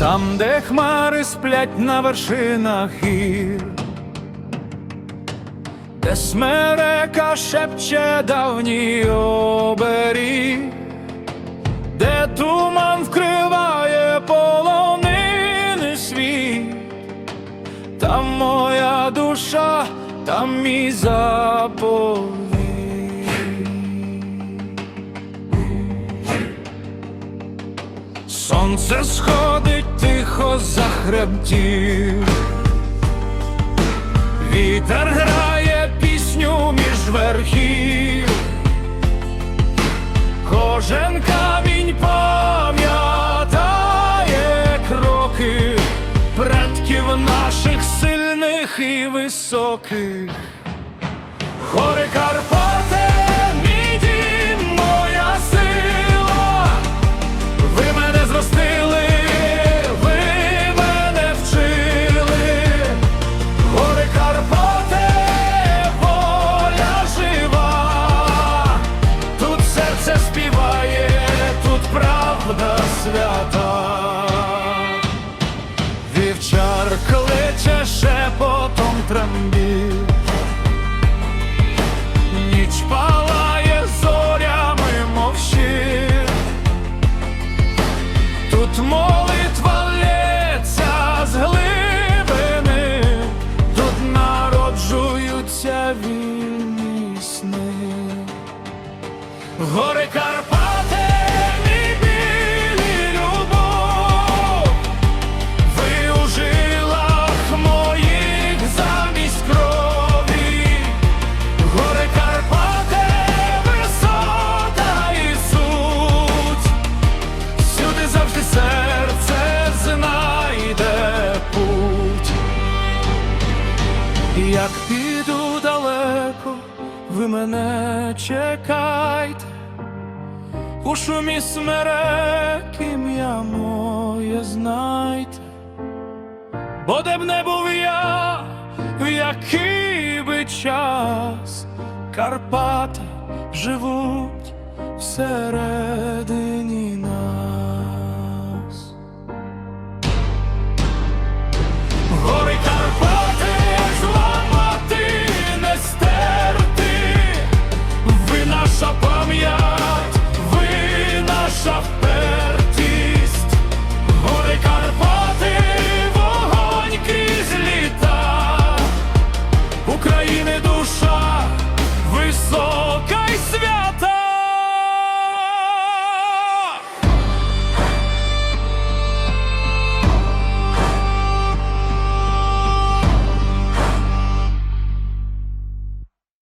там, де хмари сплять на вершинах гір, де смерека шепче давній оберіг, де туман вкриває полонини світ, там моя душа, там мій заповіт. Сонце сходить тихо за хребтів, вітер грає пісню між верхів, кожен камінь пам'ятає кроки предків наших сильних і високих. Гори Карпати, Тут молитва лється з глибини, тут народжуються вільні сни. Гори Як піду далеко, ви мене чекайте, у шумі смерек ім'я моє знайте, бо де б не був я, в який би час Карпати живуть всередині